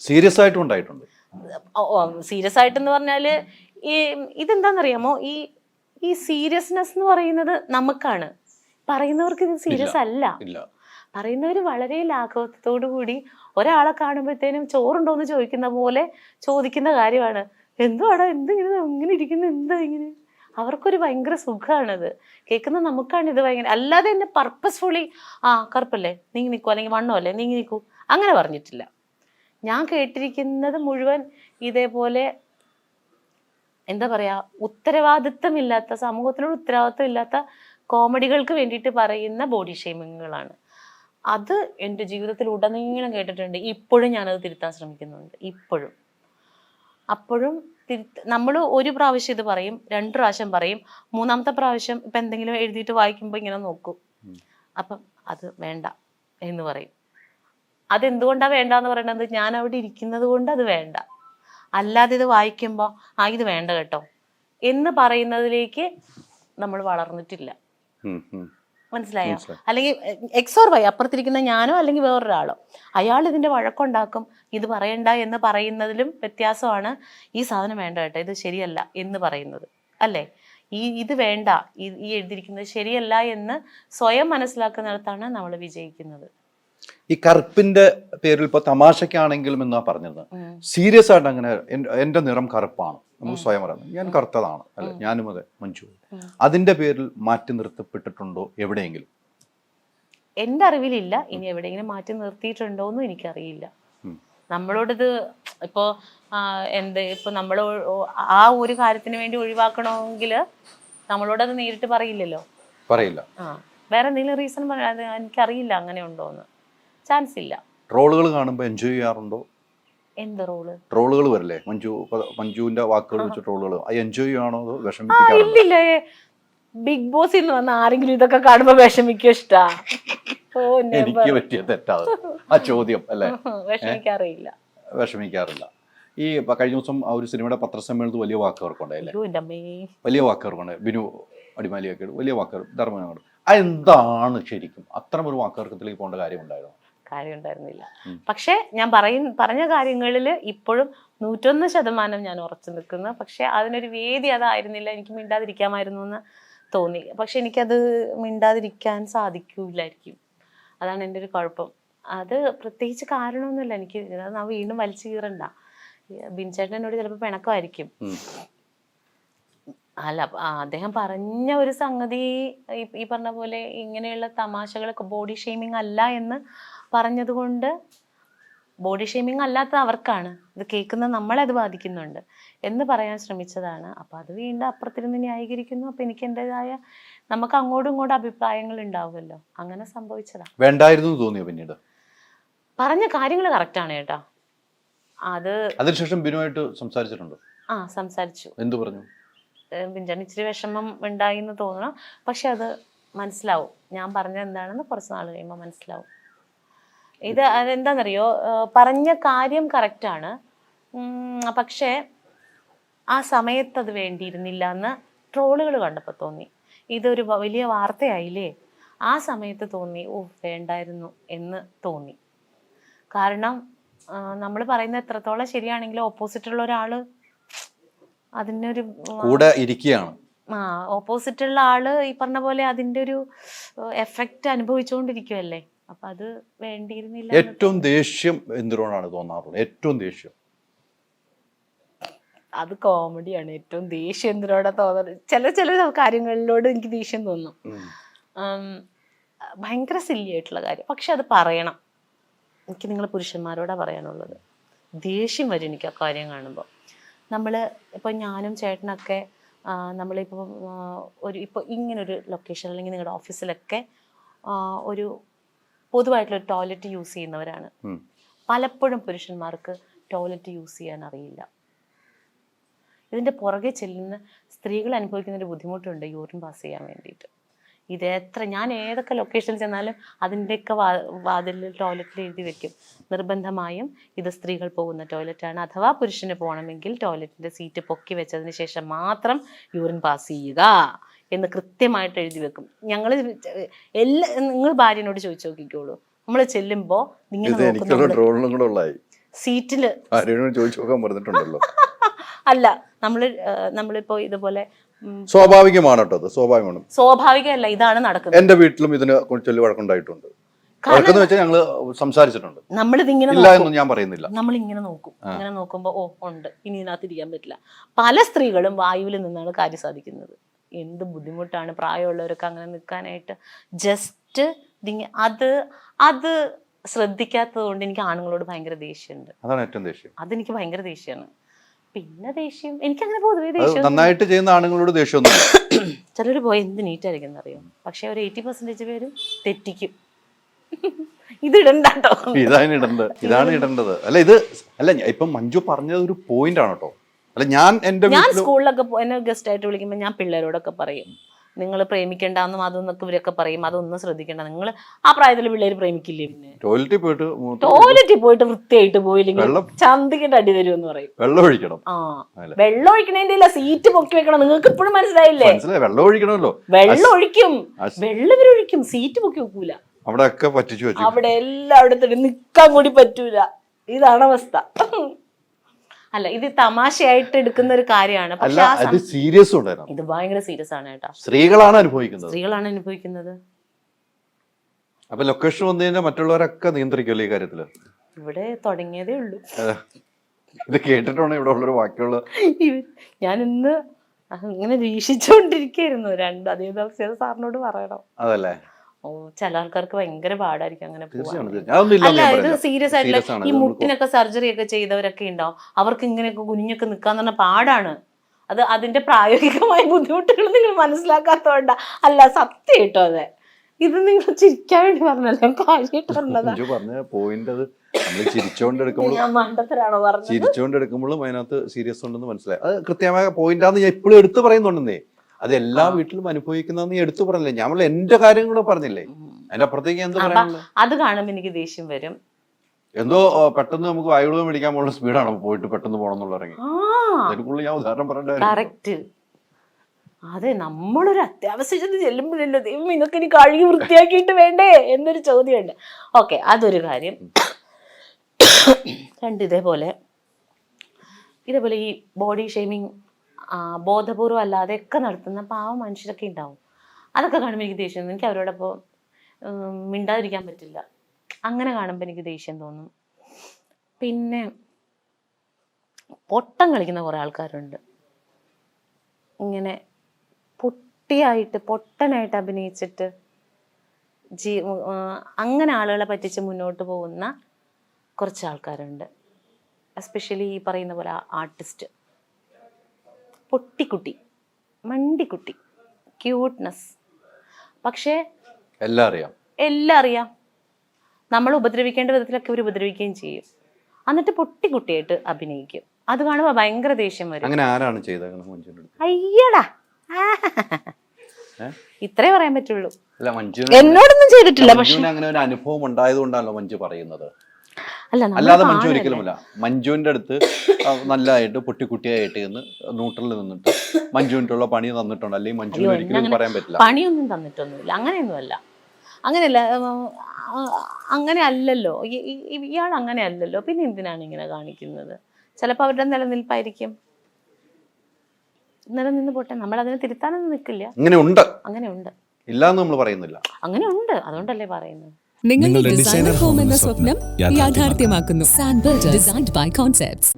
Serious ആയിട്ടും ഉണ്ടായിട്ടുണ്ട്. Serious ആയിട്ട് എന്ന് പറഞ്ഞാൽ ഈ ഇതെന്താണെന്നറിയാമോ ഈ ഈ സീരിയസ്നെസ് എന്ന് പറയുന്നത് നമുക്കാണ്. പറയുന്നവർക്ക് ഇത് സീരിയസ് അല്ല. പറയുന്നവർ വളരെ ലാഘവത്തോടു കൂടി ഒരാളെ കാണുമ്പോഴത്തേനും ചോറുണ്ടോ എന്ന് ചോദിക്കുന്ന പോലെ ചോദിക്കുന്ന കാര്യമാണ്. എന്തുവാടാ എന്ത് ഇങ്ങനെ ഇങ്ങനെ ഇരിക്കുന്നു എന്താ ഇങ്ങനെ? അവർക്കൊരു ഭയങ്കര സുഖമാണത് കേൾക്കുന്ന നമുക്കാണ് ഇത് ഭയങ്കര അല്ലാതെ എന്നെ പർപ്പസ്ഫുള്ളി ആ കറുപ്പല്ലേ നീങ്ങി നിൽക്കൂ അല്ലെങ്കിൽ വണ്ണോ അല്ലേ നീങ്ങി നിൽക്കൂ അങ്ങനെ പറഞ്ഞിട്ടില്ല. ഞാൻ കേട്ടിരിക്കുന്നത് മുഴുവൻ ഇതേപോലെ എന്താ പറയാ ഉത്തരവാദിത്തമില്ലാത്ത സമൂഹത്തിനോട് ഉത്തരവാദിത്തം ഇല്ലാത്ത കോമഡികൾക്ക് വേണ്ടിയിട്ട് പറയുന്ന ബോഡി ഷെയ്മിങ്ങുകളാണ് അത് എന്റെ ജീവിതത്തിൽ ഉടനീളം കേട്ടിട്ടുണ്ട്. ഇപ്പോഴും ഞാനത് തിരുത്താൻ ശ്രമിക്കുന്നുണ്ട്. ഇപ്പോഴും. അപ്പോഴും തിരുത്ത നമ്മൾ ഒരു പ്രാവശ്യം ഇത് പറയും രണ്ട് പ്രാവശ്യം പറയും. മൂന്നാമത്തെ പ്രാവശ്യം ഇപ്പം എന്തെങ്കിലും എഴുതിയിട്ട് വായിക്കുമ്പോൾ ഇങ്ങനെ നോക്കും. അപ്പം അത് വേണ്ട എന്ന് പറയും. അതെന്തുകൊണ്ടാണ് വേണ്ട എന്ന് പറയുന്നത് ഞാൻ അവിടെ ഇരിക്കുന്നത് കൊണ്ട് അത് വേണ്ട. അല്ലാതെ ഇത് വായിക്കുമ്പോൾ ആ ഇത് വേണ്ട കേട്ടോ. എന്ന് പറയുന്നതിലേക്ക് നമ്മൾ വളർന്നിട്ടില്ല. മനസ്സിലായോ? അല്ലെങ്കിൽ അല്ലെങ്കിൽ എക്സോർ വൈ അപ്പുറത്തിരിക്കുന്ന ഞാനോ അല്ലെങ്കിൽ വേറൊരാളോ അയാൾ ഇതിന്റെ വഴക്കുണ്ടാക്കും ഇത് പറയണ്ട എന്ന് പറയുന്നതിലും വ്യത്യാസമാണ് ഈ സാധനം വേണ്ട കേട്ടോ ഇത് ശരിയല്ല എന്ന് പറയുന്നത്. അല്ലേ? ഈ ഇത് വേണ്ട ഈ എഴുതിയിരിക്കുന്നത് ശരിയല്ല എന്ന് സ്വയം മനസ്സിലാക്കുന്നിടത്താണ് നമ്മൾ വിജയിക്കുന്നത്. ഈ കറുപ്പിന്റെ പേരിൽ ഇപ്പൊ തമാശക്കാണെങ്കിലും എന്നാ പറഞ്ഞത് സീരിയസ് ആയിട്ട് അങ്ങനെ എന്റെ നിറം കറുപ്പാണ്. നമുക്ക് സ്വയം പറയാം ഞാൻ കറുത്തതാണ്. അല്ലെ? ഞാനും അതെ മഞ്ജു. അതിന്റെ പേരിൽ മാറ്റി നിർത്തപ്പെട്ടിട്ടുണ്ടോ എവിടെയെങ്കിലും? എന്റെ അറിവിലില്ല. ഇനി എവിടെയെങ്കിലും മാറ്റി നിർത്തിയിട്ടുണ്ടോന്നും എനിക്കറിയില്ല. നമ്മളോടത് ഇപ്പോ എന്ത് ഇപ്പൊ നമ്മൾ ആ ഒരു കാര്യത്തിന് വേണ്ടി ഒഴിവാക്കണമെങ്കിൽ നമ്മളോടത് നേരിട്ട് പറയില്ലല്ലോ. പറയില്ല. ആ. വേറെ എന്തെങ്കിലും റീസൺ പറയാതെ എനിക്കറിയില്ല അങ്ങനെ ഉണ്ടോന്ന്. ചാൻസ് ഇല്ല ട്രോളുകൾ കാണുമ്പോൾ എൻജോയ് ചെയ്യാറുണ്ടോ? എന്ത് റോൾ? ട്രോളുകൾ വരില്ലേ? മഞ്ജു മഞ്ജുവിന്റെ വാക്കുകൾ വെച്ച് ട്രോളുകൾ അത് എൻജോയ് ചെയ്യാണോ അതോ വിഷമിപ്പിക്കാറുണ്ടോ? ഇല്ലില്ല. ബിഗ് ബോസിൽ നിന്ന് വന്ന ആരെങ്കിലും ഇതൊക്കെ കാണുമ്പോ വിഷമിക്കോ ഇഷ്ടാ? ഓ എനിക്ക് never. പറ്റിയ തെറ്റാത് ആ ചോദ്യം അല്ലേ? വിഷമിക്കാറില്ല വിഷമിക്കാറില്ല. ഈ കഴിഞ്ഞ ദിവസം ആ ഒരു സിനിമയുടെ പത്രസമ്മേളനത്തിൽ വലിയ വാക്കുകാർക്കുണ്ടായില്ലേ അയ്യോ എന്റെ അമ്മേ. വലിയ വാക്കുകാർക്കുണ്ട് ബിനു അടിമാലിയൊക്കെ വലിയ വാക്കുകൾ ധർമ്മനോട്. അതെന്താണ് ശരിക്കും? അത്തരം ഒരു വാക്കുകാർക്കത്തിലേക്ക് പോകേണ്ട കാര്യമുണ്ടായിരുന്നു കാര്യം ഉണ്ടായിരുന്നില്ല പക്ഷെ ഞാൻ പറയും പറഞ്ഞ കാര്യങ്ങളിൽ ഇപ്പോഴും നൂറ്റൊന്ന് ശതമാനം ഞാൻ ഉറച്ചു നിൽക്കുന്നു. പക്ഷെ അതിനൊരു വേദി അതായിരുന്നില്ല എനിക്ക് മിണ്ടാതിരിക്കാമായിരുന്നു എന്ന് തോന്നി. പക്ഷെ എനിക്കത് മിണ്ടാതിരിക്കാൻ സാധിക്കില്ലായിരിക്കും. അതാണ് എന്റെ ഒരു കുഴപ്പം. അത് പ്രത്യേകിച്ച് കാരണമൊന്നുമില്ല. എനിക്ക് ഞാൻ വീണ്ടും വലിച്ചു കീറണ്ട. ബിൻചേട്ടൻ എന്നോട് ചിലപ്പോൾ പിണക്കമായിരിക്കും. അല്ല അദ്ദേഹം പറഞ്ഞ ഒരു സംഗതി ഈ പറഞ്ഞ പോലെ ഇങ്ങനെയുള്ള തമാശകളൊക്കെ ബോഡി ഷെയ്മിങ് അല്ല എന്ന് പറഞ്ഞതുകൊണ്ട് ബോഡി ഷെയ്മിങ് അല്ലാത്ത അവർക്കാണ്. ഇത് കേൾക്കുന്ന നമ്മളെ അത് ബാധിക്കുന്നുണ്ട്. എന്ന് പറയാൻ ശ്രമിച്ചതാണ്. അപ്പം അത് വീണ്ടും അപ്പുറത്തിരുന്ന് ന്യായീകരിക്കുന്നു. അപ്പം എനിക്ക് എന്റെതായ നമുക്ക് അങ്ങോട്ടും ഇങ്ങോട്ടും അഭിപ്രായങ്ങൾ ഉണ്ടാവുമല്ലോ. അങ്ങനെ സംഭവിച്ചതാ. വേണ്ടായിരുന്നു തോന്നിയോ പിന്നീട്? പറഞ്ഞ കാര്യങ്ങൾ കറക്റ്റാണ് കേട്ടോ. അത് അതിനുശേഷം ബിനുവായിട്ട് സംസാരിച്ചിട്ടുണ്ടോ? ആ സംസാരിച്ചു. എന്തു പറഞ്ഞു? ബിഞ്ചാൻ ഇച്ചിരി വിഷമം ഉണ്ടായി എന്ന് തോന്നണം. പക്ഷെ അത് മനസ്സിലാവും. ഞാൻ പറഞ്ഞത് എന്താണെന്ന് കുറച്ച് നാൾ കഴിയുമ്പോൾ മനസ്സിലാവും. ഇത് അതെന്താണെന്നറിയോ പറഞ്ഞ കാര്യം കറക്റ്റാണ്. പക്ഷേ ആ സമയത്ത് അത് വേണ്ടിയിരുന്നില്ല എന്ന് ട്രോളുകൾ കണ്ടപ്പോൾ തോന്നി. ഇതൊരു വലിയ വാർത്തയായില്ലേ? ആ സമയത്ത് തോന്നി ഓ വേണ്ടായിരുന്നു എന്ന് തോന്നി. കാരണം നമ്മൾ പറയുന്നത് എത്രത്തോളം ശരിയാണെങ്കിലും ഓപ്പോസിറ്റുള്ള ഒരാൾ അതിനൊരു കൂടെ ഇരിക്കുകയാണ്. ആ ഓപ്പോസിറ്റുള്ള ആൾ ഈ പറഞ്ഞ പോലെ അതിന്റെ ഒരു എഫക്റ്റ് അനുഭവിച്ചുകൊണ്ടിരിക്കുവല്ലേ? അപ്പൊ അത് വേണ്ടിയിരുന്നില്ല ഏറ്റവും ദേഷ്യം എന്തിനോടാണ് തോന്നാറുള്ളത്? ഏറ്റവും ദേഷ്യം. അത് കോമഡിയാണ് ഏറ്റവും ദേഷ്യം എന്തിനോടാ തോന്നുന്നത് ചില ചില കാര്യങ്ങളിലോട് എനിക്ക് ദേഷ്യം തോന്നും. ഭയങ്കര സില്ലി ആയിട്ടുള്ള കാര്യം. പക്ഷെ അത് പറയണം. എനിക്ക് നിങ്ങൾ പുരുഷന്മാരോടാ പറയാനുള്ളത്. ദേഷ്യം വരും എനിക്ക് ആ കാര്യം കാണുമ്പോൾ നമ്മൾ ഇപ്പോൾ ഞാനും ചേട്ടനൊക്കെ നമ്മളിപ്പോൾ ഒരു ഇപ്പോൾ ഇങ്ങനൊരു ലൊക്കേഷൻ അല്ലെങ്കിൽ നിങ്ങളുടെ ഓഫീസിലൊക്കെ ഒരു പൊതുവായിട്ടുള്ള ടോയ്ലറ്റ് യൂസ് ചെയ്യുന്നവരാണ്. പലപ്പോഴും പുരുഷന്മാർക്ക് ടോയ്ലറ്റ് യൂസ് ചെയ്യാൻ അറിയില്ല. ഇതിന്റെ പുറകെ ചെല്ലുന്ന സ്ത്രീകൾ അനുഭവിക്കുന്ന ഒരു ബുദ്ധിമുട്ടുണ്ട് യൂറിൻ പാസ് ചെയ്യാൻ വേണ്ടിയിട്ട്. ഇത് എത്ര ഞാൻ ഏതൊക്കെ ലൊക്കേഷനിൽ ചെന്നാലും അതിന്റെയൊക്കെ വാ വാതിലിൽ ടോയ്ലറ്റിൽ എഴുതി വെക്കും. നിർബന്ധമായും ഇത് സ്ത്രീകൾ പോകുന്ന ടോയ്ലറ്റാണ് അഥവാ പുരുഷന് പോകണമെങ്കിൽ ടോയ്ലറ്റിന്റെ സീറ്റ് പൊക്കി വെച്ചതിന് ശേഷം മാത്രം യൂറിൻ പാസ് ചെയ്യുക. എന്ന് കൃത്യമായിട്ട് എഴുതി വെക്കും. ഞങ്ങൾ എല്ലാ നിങ്ങൾ ഭാര്യനോട് ചോദിച്ചു നോക്കിക്കോളൂ. നമ്മൾ ചെല്ലുമ്പോൾ നിങ്ങൾ സീറ്റിൽ ആരെയും ചോദിച്ചു നോക്കാൻ പറഞ്ഞിട്ടുണ്ടല്ലോ. അല്ല നമ്മൾ നമ്മളിപ്പോ ഇതുപോലെ സ്വാഭാവികമാണ് കേട്ടോ സ്വാഭാവികമാണ്. സ്വാഭാവികമല്ല ഇതാണ് നടക്കുന്നത്. എന്റെ വീട്ടിലും ഇതിന് ചൊല്ലി വഴക്കുണ്ടായിട്ടുണ്ട്. ഞങ്ങൾ സംസാരിച്ചിട്ടുണ്ട്. നമ്മളിതിങ്ങനെ ഞാൻ പറയുന്നില്ല. നമ്മൾ ഇങ്ങനെ നോക്കും ഇങ്ങനെ നോക്കുമ്പോ ഓ ഉണ്ട്. ഇനി ഇതിനകത്ത് ഇരിക്കാൻ പറ്റില്ല. പല സ്ത്രീകളും വായുവിൽ നിന്നാണ് കാര്യം സാധിക്കുന്നത്. എന്ത് ബുദ്ധിമുട്ടാണ് പ്രായമുള്ളവരൊക്കെ അങ്ങനെ നിൽക്കാനായിട്ട് ജസ്റ്റ് അത് അത് ശ്രദ്ധിക്കാത്തത് കൊണ്ട് എനിക്ക് ആണുങ്ങളോട് ഭയങ്കര ദേഷ്യമുണ്ട്. അതാണ് ഏറ്റവും ദേഷ്യം. അതെനിക്ക് ഭയങ്കര ദേഷ്യമാണ് പിന്നെ ദേഷ്യം എനിക്ക് പൊതുവേ അത് ദേഷ്യം നന്നായിട്ട് ചെയ്യുന്ന ആണുങ്ങളോട് ദേഷ്യമൊന്നും ചിലർ പോയി എന്ത് നീറ്റായിരിക്കും അറിയോ? പക്ഷെ ഒരു എയ്റ്റി പെർസെന്റേജ് പേരും തെറ്റിക്കും. ഇത് ഇടണ്ടാട്ടോ ഇതാണ് ഇടേണ്ടത് ഇതാണ് ഇടേണ്ടത് അല്ല ഇത് അല്ല ഇപ്പം മഞ്ജു പറഞ്ഞത് ഒരു പോയിന്റ് ആണ് കേട്ടോ അല്ല ഞാൻ എന്റെ ഞാൻ സ്കൂളിലൊക്കെ എന്നെ ഗസ്റ്റ് ആയിട്ട് വിളിക്കുമ്പോൾ ഞാൻ പിള്ളേരോടൊക്കെ പറയും. നിങ്ങൾ പ്രേമിക്കണ്ടെന്നും അതൊന്നൊക്കെ ഇവരൊക്കെ പറയും. അതൊന്നും ശ്രദ്ധിക്കണ്ട. നിങ്ങൾ ആ പ്രായത്തിൽ പിള്ളേർ പ്രേമിക്കില്ലേ പിന്നെ? ടോയ്ലറ്റിൽ പോയിട്ട് ടോയ്ലറ്റിൽ പോയിട്ട് വൃത്തിയായിട്ട് പോയില്ലെങ്കിൽ ചന്തിക്കിട്ട് അടി തരുമെന്ന് പറയും. വെള്ളം ഒഴിക്കണം. ആ. വെള്ളം ഒഴിക്കണേന്റെ ഇല്ല സീറ്റ് പൊക്കി വെക്കണം. നിങ്ങൾക്ക് ഇപ്പോഴും മനസ്സിലായില്ലേ? മനസ്സിലായി വെള്ളം ഒഴിക്കണമല്ലോ. വെള്ളം ഒഴിക്കും. വെള്ളം ഇവരൊഴിക്കും സീറ്റ് പൊക്കി വെക്കൂല. അവിടെ ഒക്കെ പറ്റിച്ചു അവിടെ എല്ലായിടത്തും നിക്കാൻ കൂടി പറ്റൂല. ഇതാണ് അവസ്ഥ. അല്ല ഇത് തമാശയായിട്ട് എടുക്കുന്ന ഒരു കാര്യമാണ്. അല്ല അത് സീരിയസ് ഉണ്ടായിരുന്നു ഇത് ഭയങ്കര സീരിയസ് ആണ് കേട്ടോ. സ്ത്രീകളാണ് അനുഭവിക്കുന്നത്. സ്ത്രീകളാണ് അനുഭവിക്കുന്നത്. അപ്പൊ ലൊക്കേഷൻ വന്നു കഴിഞ്ഞാൽ മറ്റുള്ളവരൊക്കെ നിയന്ത്രിക്കുമല്ലോ ഈ കാര്യത്തിൽ? ഇവിടെ തുടങ്ങിയതേ ഉള്ളൂ. ഇത് കേട്ടിട്ടാണ് ഇവിടെ ഉള്ളൊരു ബാക്കിയുള്ള ഞാൻ ഇന്ന് അങ്ങനെ വീക്ഷിച്ചോണ്ടിരിക്കുന്നു രണ്ട് അതേ ദിവസം സാറിനോട് പറയണം. അതല്ലേ? ഓ ചില ആൾക്കാർക്ക് ഭയങ്കര പാടായിരിക്കും അങ്ങനെ പോവാൻ. അല്ല ഇത് സീരിയസ് ആയിട്ടില്ല ഈ മുട്ടിനൊക്കെ സർജറി ഒക്കെ ചെയ്തവരൊക്കെ ഉണ്ടാവും അവർക്ക് ഇങ്ങനെയൊക്കെ കുഞ്ഞൊക്കെ നിൽക്കാന്ന് പറഞ്ഞ പാടാണ്. അത് അതിന്റെ പ്രായോഗികമായ ബുദ്ധിമുട്ടുകൾ നിങ്ങൾ മനസ്സിലാക്കാത്തോണ്ട. അല്ല സത്യം കേട്ടോ അതെ. ഇത് നിങ്ങൾ ചിരിക്കാൻ വേണ്ടി പറഞ്ഞല്ലോ. കാര്യമായിട്ട് പറഞ്ഞ പോയിന്റ് അത് നമ്മൾ ചിരിച്ചോണ്ട് എടുക്കുമ്പോഴും ഞാൻ മണ്ടത്തരാണോ പറഞ്ഞത്? ചിരിച്ചോണ്ട് എടുക്കുമ്പോഴും അതിനകത്ത് സീരിയസ് ഉണ്ടെന്ന് മനസ്സിലായി. അത് കൃത്യമായ പോയിന്റാന്ന് ഞാൻ ഇപ്പോഴും എടുത്തു പറയുന്നുണ്ടെന്നേ. അത് എല്ലാ വീട്ടിലും അനുഭവിക്കുന്നതെന്ന് നീ എടുത്തു പറഞ്ഞില്ലേ? പറഞ്ഞ എന്റെ കാര്യം കൂടെ പറഞ്ഞില്ലേ? അതിന്റെ അപ്പുറത്തേക്ക് എന്ത് പറയാനുള്ളത്? അത് കാണുമ്പോൾ എനിക്ക് ദേഷ്യം വരും. എന്തോ പെട്ടെന്ന് നമുക്ക് വായുവിളവ് മേടിക്കാൻ പോകുന്ന സ്പീഡാണ് പോയിട്ട് പെട്ടെന്ന് പോകണം എന്നുള്ള ഇറങ്ങി അതിനുള്ളിൽ ഞാൻ ഉദാഹരണം കറക്റ്റ്. അതെ നമ്മളൊരു അത്യാവശ്യത്തിന് ചെല്ലുമ്പോഴല്ലോ ദൈവം ഇതൊക്കെ ഇനി കഴുകി വൃത്തിയാക്കിയിട്ട് വേണ്ടേ എന്നൊരു ചോദ്യമുണ്ട്. ഓക്കെ അതൊരു കാര്യം. രണ്ട് ഇതേപോലെ. ഇതേപോലെ ഈ ബോഡി ഷെയ്മിങ് ബോധപൂർവം അല്ലാതെ ഒക്കെ നടത്തുന്ന പാവ മനുഷ്യരൊക്കെ ഉണ്ടാവും. അതൊക്കെ കാണുമ്പോൾ എനിക്ക് ദേഷ്യം. എനിക്ക് അവരോടൊപ്പം മിണ്ടാതിരിക്കാൻ പറ്റില്ല. അങ്ങനെ കാണുമ്പോൾ എനിക്ക് ദേഷ്യം തോന്നും. പിന്നെ പൊട്ടം കളിക്കുന്ന കുറേ ആൾക്കാരുണ്ട്. ഇങ്ങനെ പൊട്ടിയായിട്ട് പൊട്ടനായിട്ട് അഭിനയിച്ചിട്ട് ജീ അങ്ങനെ ആളുകളെ പറ്റിച്ച് മുന്നോട്ട് പോകുന്ന കുറച്ച് ആൾക്കാരുണ്ട്. എസ്പെഷ്യലി ഈ പറയുന്ന പോലെ ആർട്ടിസ്റ്റ് പൊട്ടിക്കുട്ടി മണ്ടിക്കുട്ടി ക്യൂട്ട്നെസ് പക്ഷേ എല്ലാം അറിയാം. എല്ലാം അറിയാം. നമ്മൾ ഉപദ്രവിക്കേണ്ട വിധത്തിലൊക്കെ ഇവർ ഉപദ്രവിക്കുകയും ചെയ്യും. എന്നിട്ട് പൊട്ടിക്കുട്ടിയായിട്ട് അഭിനയിക്കും. അത് കാണുമ്പോൾ ഭയങ്കര ദേഷ്യം വരും. അങ്ങനെ ആരാണ് അയ്യടാ. ഇത്രേ പറയാൻ പറ്റുള്ളൂ. എന്നോടൊന്നും ചെയ്തിട്ടില്ല പക്ഷെ അങ്ങനെ ഒരു അനുഭവം ഉണ്ടായത് കൊണ്ടാണല്ലോ മഞ്ജു പറയുന്നത്. അല്ലാതെ മഞ്ജു ഒരിക്കലുമില്ല. മഞ്ജുവിന്റെ അടുത്ത് നല്ലതായിട്ട് പൊട്ടിക്കുട്ടിയായിട്ട് എന്ന് ന്യൂട്രലിൽ നിന്നിട്ട് മഞ്ജുവിന്റെ ഉള്ള പണി തന്നിട്ടുണ്ട്. അല്ലെങ്കിൽ മഞ്ജുവിന് ഒരിക്കലും പറയാൻ പറ്റില്ല. പണിയൊന്നും തന്നിട്ടൊന്നുമില്ല. അങ്ങനെയൊന്നുമല്ല. അങ്ങനെയല്ല അങ്ങനെ അല്ലല്ലോ. ഇയാൾ അങ്ങനെ അല്ലല്ലോ. പിന്നെ എന്തിനാണ് ഇങ്ങനെ കാണിക്കുന്നത്? ചിലപ്പോൾ അവരുടെ നിലനിൽപ്പായിരിക്കും. നിലനിന്ന് പോട്ടെ. നമ്മൾ അതിനെ തിരുത്താനൊന്നും നിൽക്കില്ല. ഇങ്ങനെ ഉണ്ട്. അങ്ങനെ ഉണ്ട് ഇല്ല എന്ന് നമ്മൾ പറയുന്നില്ല. അങ്ങനെ ഉണ്ട് അതുകൊണ്ടല്ലേ പറയുന്നത്. നിങ്ങളുടെ ഡിസൈനർ ഹോം എന്ന സ്വപ്നം യാഥാർത്ഥ്യമാക്കുന്നു. Sanbert designed by concepts